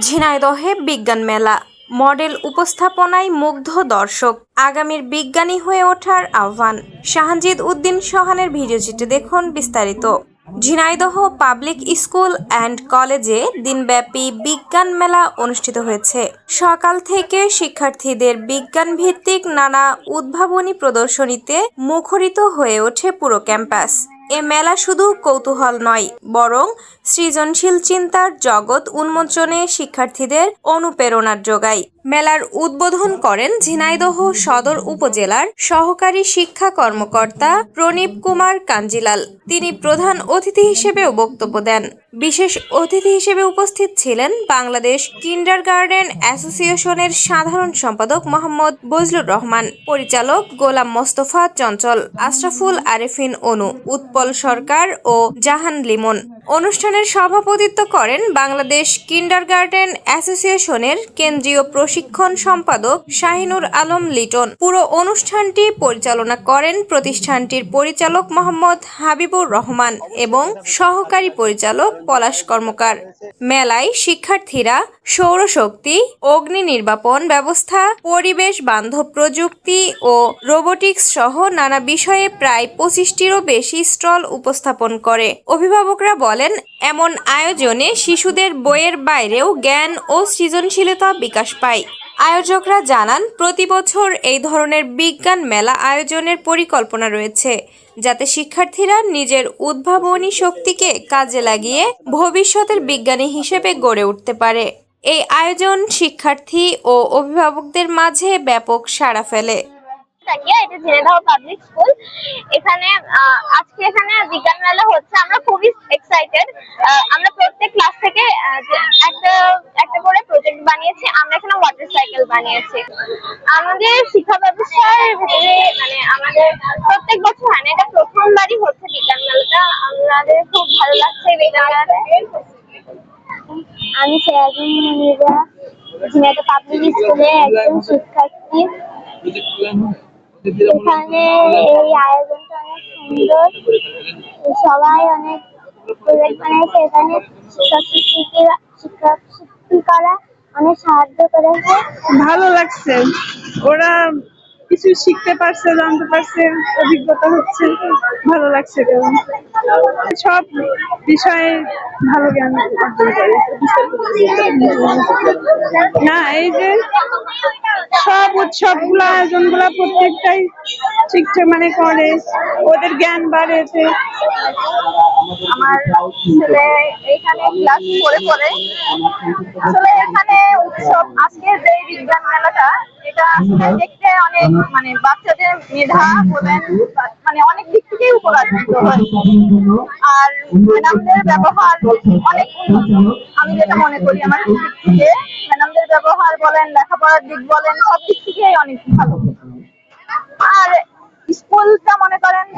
ঝিনাইদহে বিজ্ঞান মেলা, মডেল উপস্থাপনায় মুগ্ধ দর্শক। আগামীর বিজ্ঞানী হয়ে ওঠার আহ্বান। শাহানজিদ উদ্দিন সোহানের ভিডিওচিত্রে দেখুন বিস্তারিত। ঝিনাইদহ পাবলিক স্কুল অ্যান্ড কলেজে দিনব্যাপী বিজ্ঞান মেলা অনুষ্ঠিত হয়েছে। সকাল থেকে শিক্ষার্থীদের বিজ্ঞান ভিত্তিক নানা উদ্ভাবনী প্রদর্শনীতে মুখরিত হয়ে ওঠে পুরো ক্যাম্পাস। এ মেলা শুধু কৌতূহল নয়, বরং সৃজনশীল চিন্তার জগৎ উন্মোচনে শিক্ষার্থীদের অনুপ্রেরণার যোগায়। মেলার উদ্বোধন করেন ঝিনাইদহ সদর উপজেলার সহকারী শিক্ষা কর্মকর্তা প্রণীপ কুমার কাঞ্জিলাল। তিনি প্রধান অতিথি হিসেবেও বক্তব্য দেন। বিশেষ অতিথি হিসেবে উপস্থিত ছিলেন বাংলাদেশ কিন্ডার গার্ডেন অ্যাসোসিয়েশনের সাধারণ সম্পাদক মোহাম্মদ বজলুর রহমান, পরিচালক গোলাম মোস্তফা চঞ্চল, আশরাফুল আরেফিন অনু, উৎপল সরকার ও জাহান লিমন। অনুষ্ঠানের সভাপতিত্ব করেন বাংলাদেশ কিন্ডার গার্ডেন অ্যাসোসিয়েশনের কেন্দ্রীয় প্রশিক্ষণ সম্পাদক শাহিনুর আলম লিটন। পুরো অনুষ্ঠানটি পরিচালনা করেন প্রতিষ্ঠানটির পরিচালক মোহাম্মদ হাবিবুর রহমান এবং সহকারী পরিচালক পলাশ কর্মকার। মেলায় শিক্ষার্থীরা, সৌরশক্তি, অগ্নি নির্বাপন ব্যবস্থা, পরিবেশ বান্ধব প্রযুক্তি ও রোবোটিক্স সহ নানা বিষয়ে প্রায় পঁচিশটিরও বেশি স্টল উপস্থাপন করে। অভিভাবকরা বলেন, এমন আয়োজনে শিশুদের বইয়ের বাইরেও জ্ঞান ও সৃজনশীলতা বিকাশ পায়। আয়োজকরা জানান, প্রতি বছর এই ধরনের বিজ্ঞান মেলা আয়োজনের পরিকল্পনা রয়েছে, যাতে শিক্ষার্থীরা নিজের উদ্ভাবনী শক্তিকে কাজে লাগিয়ে ভবিষ্যতের বিজ্ঞানী হিসেবে গড়ে উঠতে পারে। এই আয়োজন শিক্ষার্থী ও অভিভাবকদের মাঝে ব্যাপক সাড়া ফেলে। তাকিয়া এটা ঝিনাইদহ পাবলিক স্কুল এখানে আহ, আজকে এখানে বিজ্ঞান মেলা হচ্ছে। আমরা খুবই এক্সাইটেড আমরা প্রত্যেক ক্লাস থেকে একটা একটা করে প্রজেক্ট বানিয়েছি। আমরা এখানে ওয়াটার সাইকেল বানিয়েছি। আমাদের শিক্ষা ব্যবস্থার ভিতরে মানে আমাদের প্রত্যেক বছর হয় না এটা প্রথমবারই হচ্ছে বিজ্ঞান মেলাটা। আমাদের খুব ভালো লাগছে বিজ্ঞান মেলাটা আমি সেরাজুন ঝিনাইদহ পাবলিক স্কুলে একজন শিক্ষার্থী। এখানে এই আয়োজনটা অনেক সুন্দর। সবাই অনেক প্রজেক্ট বানিয়েছে এখানে শিক্ষক শিক্ষিকা শিক্ষক শিক্ষিকারা অনেক সাহায্য করেছে। ভালো লাগছে। ওরা কিছু শিখতে পারছে জানতে পারছে অভিজ্ঞতা হচ্ছে। ভালো লাগছে কেমন? সব বিষয়ে ভালো জ্ঞান অর্জন করে। না এই যে সব উৎসবগুলো আয়োজনগুলা প্রত্যেকটাই ঠিকঠাক মানে করে। ওদের জ্ঞান বাড়েছে। আমার ছেলে এখানে ক্লাস করে পড়ে। আসলে এখানে উৎসব আজকের যে বিজ্ঞান মেলাটা, এটা দেখতে অনেক মানে বাচ্চাদের মেধা বলেন মানে অনেক দিক থেকেই উপকারিত আর ম্যাডামদের ব্যবহার অনেক আমি যেটা মনে করি আমার দিক থেকে, ম্যাডামদের ব্যবহার বলেন, লেখাপড়ার দিক বলেন, সব দিক থেকেই অনেক ভালো আর স্কুলটা মনে করেন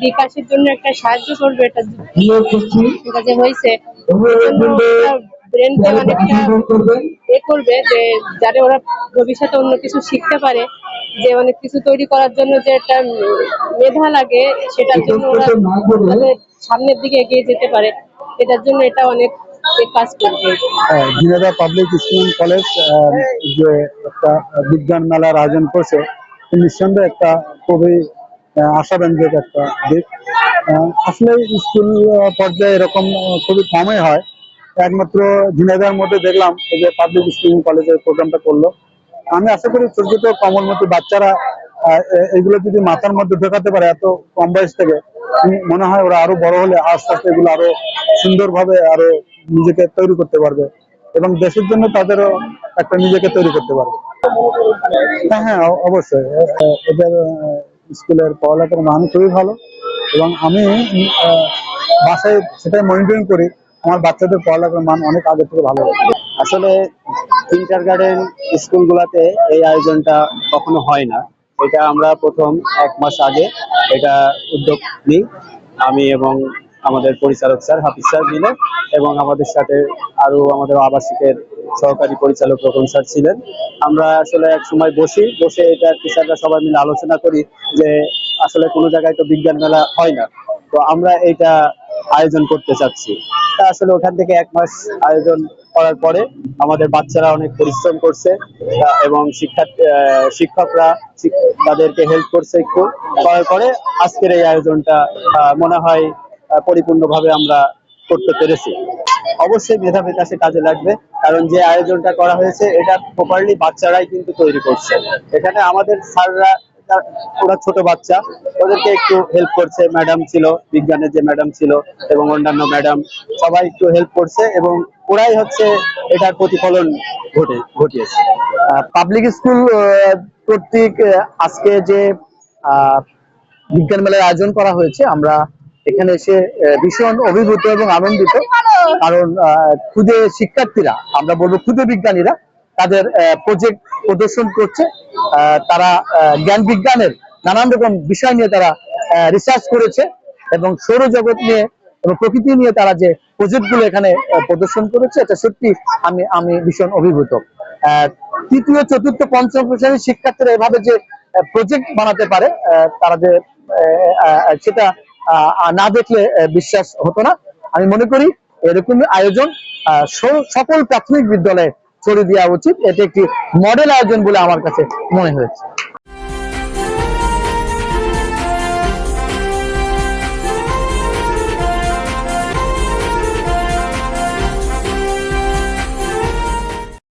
বিকাশের জন্য একটা সাহায্য করবে এটা আছে হয়েছে যাতে ওরা ভবিষ্যতে অন্য কিছু শিখতে পারে যে অনেক কিছু তৈরি করার জন্য যে একটা মেধা লাগে সেটার জন্য ওরা সামনের দিকে এগিয়ে যেতে পারে এটার জন্য এটা অনেক এ কাজ করবে পাবলিক স্কুল কলেজ যে একটা বিজ্ঞান মেলার আয়োজন করছে নিঃসন্দেহে একটা খুবই আশাব্যঞ্জক একটা দিক। আসলে স্কুল পর্যায়ে এরকম খুবই কমই হয়। একমাত্র ঝিনাইদহের মধ্যে দেখলাম যে পাবলিক স্কুল কলেজের প্রোগ্রামটা করল। আমি আশা করি ছোট ছোট কমলমতি বাচ্চারা এগুলো যদি মাথার মধ্যে ঢোকাতে পারে এত কম বয়স থেকে মনে হয় ওরা আরও বড় হলে আস্তে আস্তে এগুলো আরও সুন্দরভাবে আরও নিজেকে তৈরি করতে পারবে এবং দেশের জন্য তাদেরও একটা নিজেকে তৈরি করতে পারবে। হ্যাঁ হ্যাঁ অবশ্যই। এদের স্কুলের পড়ালেখার মান খুবই ভালো এবং আমি বাসায় সেটাই মনিটরিং করি। আমার বাচ্চাদের পড়ালেখার মান অনেক আগে থেকে ভালো আসলে কিন্টার গার্ডেন স্কুলগুলোতে এই আয়োজনটা কখনো হয় না। এটা আমরা প্রথম এক মাস আগে এটা উদ্যোগ নিই। আমি এবং আমাদের পরিচালক স্যার, হাফিজ স্যার মিলে এবং আমাদের সাথে আরও আমাদের আবাসিকের সহকারী পরিচালক রকম স্যার ছিলেন। আমরা আসলে এক সময় বসি, বসে এটা টিচাররা সবাই মিলে আলোচনা করি যে আসলে কোনো জায়গায় তো বিজ্ঞান মেলা হয় না। তো আমরা এটা আয়োজন করতে চাচ্ছি। তা আসলে ওখান থেকে এক মাস আয়োজন করার পরে আমাদের বাচ্চারা অনেক পরিশ্রম করছে এবং শিক্ষা শিক্ষকরা শিক- তাদেরকে হেল্প করছে একটু করার পরে আজকের এই আয়োজনটা মনে হয় পরিপূর্ণভাবে আমরা করতে পেরেছি। অবশ্যই মেধা বিকাশে কাজে লাগবে, কারণ যে আয়োজনটা করা হয়েছে, এটা প্রপারলি বাচ্চারাই কিন্তু তৈরি করছে। এখানে আমাদের স্যাররা ওরা ছোট বাচ্চা ওদেরকে একটু হেল্প করছে। ম্যাডাম ছিল বিজ্ঞানের যে ম্যাডাম ছিল এবং অন্যান্য ম্যাডাম সবাই একটু হেল্প করছে এবং ওরাই হচ্ছে এটার প্রতিফলন ঘটে ঘটিয়েছে। পাবলিক স্কুল কর্তৃক আজকে যে আহ, বিজ্ঞান মেলার আয়োজন করা হয়েছে আমরা এখানে এসে আহ, ভীষণ অভিভূত এবং আনন্দিত। কারণ আহ, ক্ষুদে শিক্ষার্থীরা আমরা বলব ক্ষুদে বিজ্ঞানীরা তাদের প্রজেক্ট প্রদর্শন করছে। তারা জ্ঞান বিজ্ঞানের নানান রকম বিষয় নিয়ে তারা রিসার্চ করেছে এবং সৌরজগৎ নিয়ে এবং প্রকৃতি নিয়ে তারা যে প্রজেক্টগুলো এখানে প্রদর্শন করেছে, এটা সত্যি আমি আমি ভীষণ অভিভূত। তৃতীয়, চতুর্থ, পঞ্চম শ্রেণির শিক্ষার্থীরা এভাবে যে প্রজেক্ট বানাতে পারে তারা যে সেটা না দেখলে বিশ্বাস হতো না। আমি মনে করি এরকম আয়োজন সকল প্রাথমিক বিদ্যালয়ে ছড়িয়ে দেওয়া উচিত। এটি একটি মডেল আয়োজন বলে আমার কাছে মনে হয়েছে।